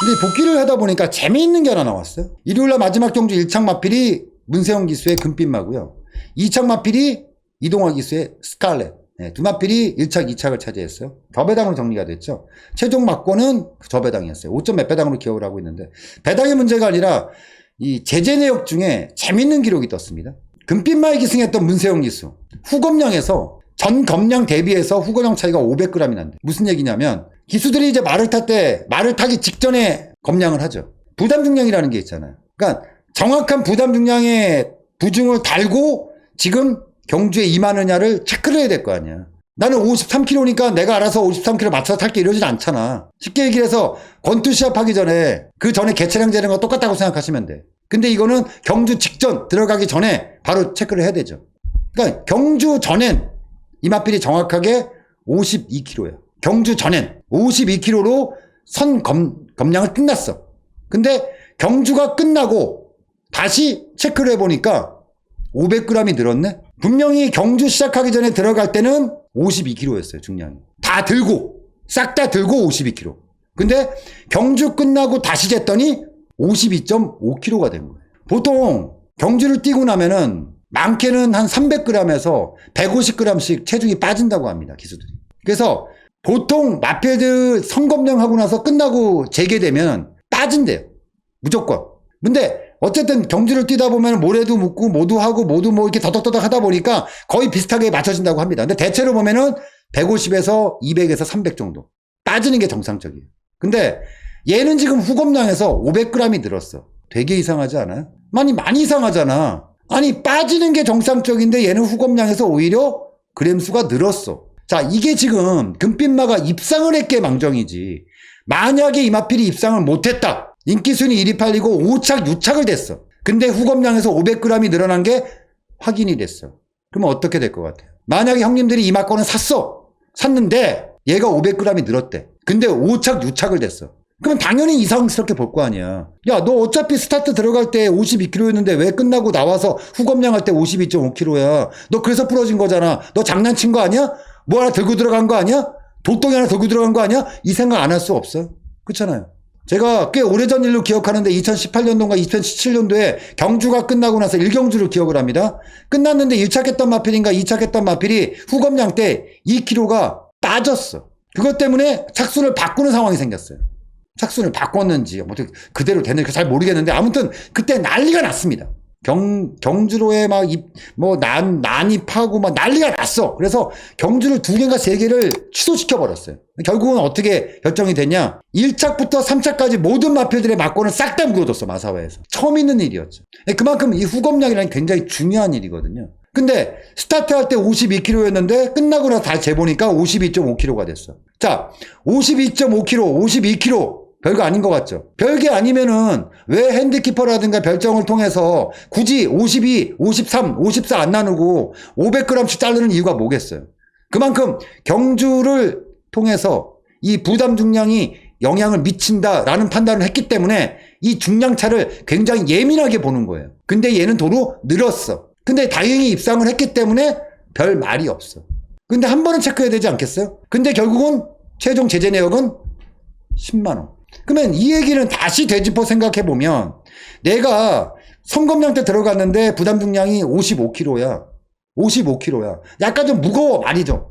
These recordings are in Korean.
근데 복귀를 하다 보니까 재미있는 게 하나 나왔어요. 일요일날 마지막 경주 1창 마필이 문세영 기수의 금빛마고요. 2창 마필이 이동화 기수의 스칼렛. 네, 두 마필이 1착, 2착을 차지했어요. 저배당으로 정리가 됐죠. 최종 막고는 저배당이었어요. 5점 몇 배당으로 기억을 하고 있는데 배당의 문제가 아니라 이 제재 내역 중에 재밌는 기록이 떴습니다. 금빛마에 기승했던 문세영 기수 후검량에서 전 검량 대비해서 후검량 차이가 500g이 난대. 무슨 얘기냐면 기수들이 이제 말을 탈 때 말을 타기 직전에 검량을 하죠. 부담 중량이라는 게 있잖아요. 그러니까 정확한 부담 중량의 부중을 달고 지금 경주에 임하느냐를 체크를 해야 될 거 아니야. 나는 53kg니까 내가 알아서 53kg 맞춰서 탈게 이러진 않잖아. 쉽게 얘기를 해서 권투 시합하기 전에 그 전에 개체량 재는 거 똑같다고 생각하시면 돼. 근데 이거는 경주 직전 들어가기 전에 바로 체크를 해야 되죠. 그러니까 경주 전엔 이마필이 정확하게 52kg야. 경주 전엔 52kg로 선 검, 검량을 끝났어. 근데 경주가 끝나고 다시 체크를 해보니까 500g이 늘었네? 분명히 경주 시작하기 전에 들어갈 때는 52kg였어요, 중량이. 다 들고, 싹 다 들고 52kg. 근데 경주 끝나고 다시 쟀더니 52.5kg가 된 거예요. 보통 경주를 뛰고 나면은 많게는 한 300g에서 150g씩 체중이 빠진다고 합니다, 기수들이. 그래서 보통 마필드 선검량하고 나서 끝나고 재개되면 빠진대요. 무조건. 근데 어쨌든 경주를 뛰다 보면 모래도 묻고 모두 하고 모두 뭐 이렇게 더덕더덕 하다 보니까 거의 비슷하게 맞춰진다고 합니다. 근데 대체로 보면은 150에서 200에서 300 정도. 빠지는 게 정상적이에요. 근데 얘는 지금 후검량에서 500g이 늘었어. 되게 이상하지 않아요? 많이 많이 이상하잖아. 아니 빠지는 게 정상적인데 얘는 후검량에서 오히려 그램 수가 늘었어. 자 이게 지금 금빛마가 입상을 했게 망정이지. 만약에 이마필이 입상을 못했다. 인기순위 1위 팔리고 5착, 6착을 됐어. 근데 후검량에서 500g이 늘어난 게 확인이 됐어. 그러면 어떻게 될 것 같아요? 만약에 형님들이 이 막고는 샀어. 샀는데 얘가 500g이 늘었대. 근데 5착, 6착을 됐어. 그럼 당연히 이상스럽게 볼 거 아니야. 야, 너 어차피 스타트 들어갈 때 52kg였는데 왜 끝나고 나와서 후검량 할 때 52.5kg야. 너 그래서 부러진 거잖아. 너 장난친 거 아니야? 뭐 하나 들고 들어간 거 아니야? 도똥이 하나 들고 들어간 거 아니야? 이 생각 안 할 수 없어. 그렇잖아요. 제가 꽤 오래전 일로 기억하는데 2018년도인가 2017년도에 경주가 끝나고 나서 1경주를 기억을 합니다. 끝났는데 1착 했던 마필인가 2착 했던 마필이 후검량 때 2kg가 빠졌어. 그것 때문에 착순을 바꾸는 상황이 생겼어요. 착순을 바꿨는지 뭐 어떻게 그대로 됐는지 잘 모르겠는데 아무튼 그때 난리가 났습니다. 경 경주로에 막뭐난 난입하고 막 난리가 났어. 그래서 경주를 두 개인가 세 개를 취소시켜 버렸어요. 결국은 어떻게 결정이 됐냐? 1착부터 3착까지 모든 마필들의 막고는 싹다 물어줬어 마사회에서. 처음 있는 일이었죠. 그만큼 이 후검량이라는 게 굉장히 중요한 일이거든요. 근데 스타트 할 때 52kg였는데 끝나고 나서 다시 재보니까 52.5kg가 됐어. 자, 52.5kg, 52kg 별거 아닌 것 같죠? 별게 아니면은 왜 핸드키퍼라든가 별정을 통해서 굳이 52, 53, 54 안 나누고 500g씩 자르는 이유가 뭐겠어요? 그만큼 경주를 통해서 이 부담 중량이 영향을 미친다라는 판단을 했기 때문에 이 중량차를 굉장히 예민하게 보는 거예요. 근데 얘는 도로 늘었어. 근데 다행히 입상을 했기 때문에 별 말이 없어. 근데 한 번은 체크해야 되지 않겠어요? 근데 결국은 최종 제재 내역은 10만원. 그러면 이 얘기는 다시 되짚어 생각해 보면 내가 성검량 때 들어갔는데 부담 중량이 55kg야. 55kg야. 약간 좀 무거워 많이 좀.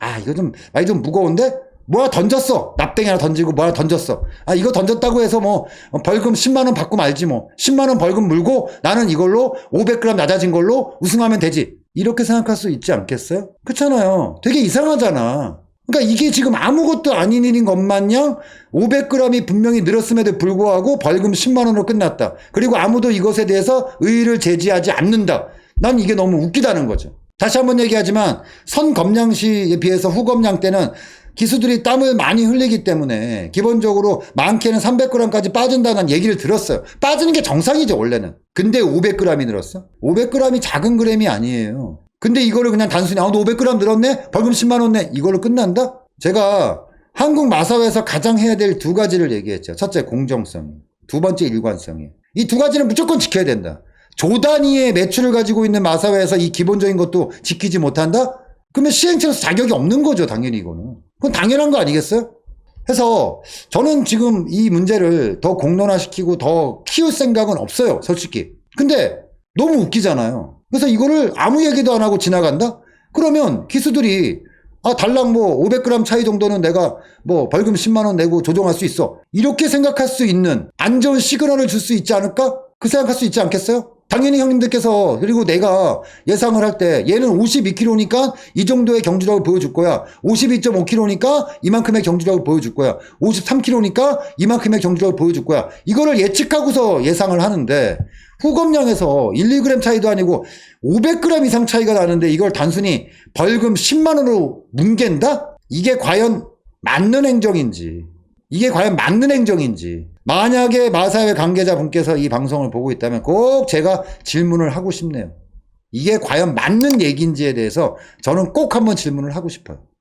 아 이거 좀 많이 좀 무거운데 뭐야 던졌어. 납땜이 하나 던지고 뭐야 던졌어. 아 이거 던졌다고 해서 뭐 벌금 10만 원 받고 말지 뭐. 10만 원 벌금 물고 나는 이걸로 500g 낮아진 걸로 우승하면 되지. 이렇게 생각할 수 있지 않겠어요? 그렇잖아요. 되게 이상하잖아. 그러니까 이게 지금 아무것도 아닌 일인 것 마냥 500g이 분명히 늘었음에도 불구하고 벌금 10만 원으로 끝났다. 그리고 아무도 이것에 대해서 의의를 제지하지 않는다. 난 이게 너무 웃기다는 거죠. 다시 한번 얘기하지만 선 검량 시에 비해서 후 검량 때는 기수들이 땀을 많이 흘리기 때문에 기본적으로 많게는 300g까지 빠진다는 얘기를 들었어요. 빠지는 게 정상이죠, 원래는. 근데 500g이 늘었어? 500g이 작은 그램이 아니에요. 근데 이거를 그냥 단순히, 아, 너 500g 늘었네? 벌금 10만원 내? 이걸로 끝난다? 제가 한국 마사회에서 가장 해야 될 두 가지를 얘기했죠. 첫째, 공정성. 두 번째, 일관성이. 이 두 가지는 무조건 지켜야 된다. 조 단위의 매출을 가지고 있는 마사회에서 이 기본적인 것도 지키지 못한다? 그러면 시행처에서 자격이 없는 거죠, 당연히 이거는. 그건 당연한 거 아니겠어요? 해서 저는 지금 이 문제를 더 공론화시키고 더 키울 생각은 없어요, 솔직히. 근데 너무 웃기잖아요. 그래서 이거를 아무 얘기도 안 하고 지나간다? 그러면 기수들이 아, 달랑 뭐 500g 차이 정도는 내가 뭐 벌금 10만원 내고 조정할 수 있어. 이렇게 생각할 수 있는 안 좋은 시그널을 줄 수 있지 않을까? 그 생각할 수 있지 않겠어요? 당연히 형님들께서 그리고 내가 예상을 할 때 얘는 52kg니까 이 정도의 경주력을 보여줄 거야. 52.5kg니까 이만큼의 경주력을 보여줄 거야. 53kg니까 이만큼의 경주력을 보여줄 거야. 이거를 예측하고서 예상을 하는데 후검량에서 1, 2g 차이도 아니고 500g 이상 차이가 나는데 이걸 단순히 벌금 10만 원으로 뭉갠다? 이게 과연 맞는 행정인지 이게 과연 맞는 행정인지 만약에 마사회 관계자분께서 이 방송을 보고 있다면 꼭 제가 질문을 하고 싶네요. 이게 과연 맞는 얘기인지에 대해서 저는 꼭 한번 질문을 하고 싶어요.